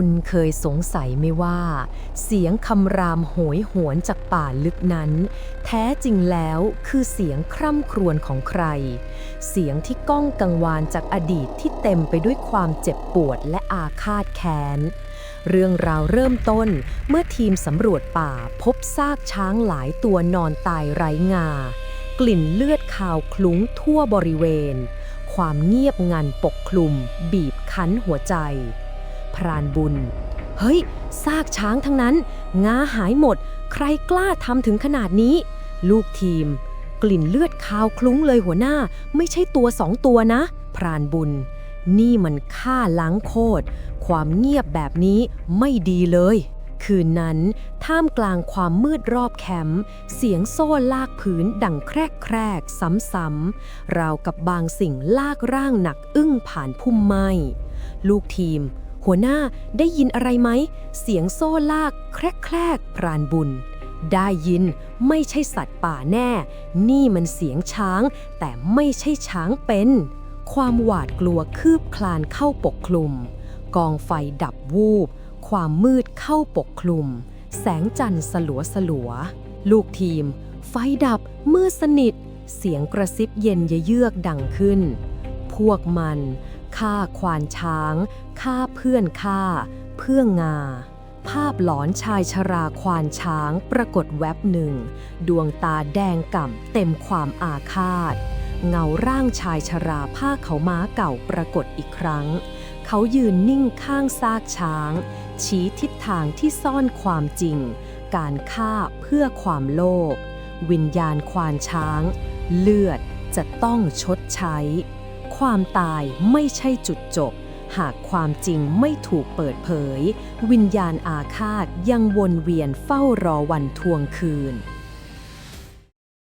คุณเคยสงสัยไหมว่า เสียงคำรามโหยหวนจากป่าลึกนั้น แท้จริงแล้วคือเสียงคร่ำครวญของใคร เสียงที่ก้องกังวานจากอดีตที่เต็มไปด้วยความเจ็บปวดและอาฆาตแค้น เรื่องราวเริ่มต้นเมื่อทีมสำรวจป่าพบซากช้างหลายตัวนอนตายไร้งา กลิ่นเลือดคาวคลุ้งทั่วบริเวณ ความเงียบงันปกคลุม บีบคั้นหัวใจ พรานบุญ เฮ้ย ซากช้างทั้งนั้น งาหายหมด ใครกล้าทำถึงขนาดนี้ ลูกทีม กลิ่นเลือดคาวคลุ้งเลยหัวหน้า ไม่ใช่ตัวสองตัวนะ พรานบุญ นี่มันฆ่าล้างโคตร ความเงียบแบบนี้ไม่ดีเลย คืนนั้น ท่ามกลางความมืดรอบแคมป์ เสียงโซ่ลากพื้นดังแครกแครกซ้ำๆ ราวกับบางสิ่งลากร่างหนักอึ้งผ่านพุ่มไม้ลูกทีม หัวหน้าได้ยินอะไรไหม เสียงโซ่ลาก แครกแครกพรานบุญ ได้ยินไม่ใช่สัตว์ป่าแน่ นี่มันเสียงช้าง แต่ไม่ใช่ช้างเป็น ความหวาดกลัวคืบคลานเข้าปกคลุม กองไฟดับวูบ ความมืดเข้าปกคลุม แสงจันทร์สลัวสลัว ลูกทีม ไฟดับมืดสนิท เสียงกระซิบเย็นเยือกดังขึ้น พวกมัน ฆ่าควานช้างฆ่าเพื่อนฆ่า เพื่องา ภาพหลอนชายชราควานช้างปรากฏแวบหนึ่ง ดวงตาแดงก่ำเต็มความอาฆาต เงาร่างชายชราผ้าเขาม้าเก่าปรากฏอีกครั้ง เขายืนนิ่งข้างซากช้าง ชี้ทิศทางที่ซ่อนความจริง การฆ่าเพื่อความโลภวิญญาณควานช้าง เลือดจะต้องชดใช้ ความตายไม่ใช่จุดจบ หากความจริงไม่ถูกเปิดเผย วิญญาณอาฆาตยังวนเวียนเฝ้ารอวันทวงคืน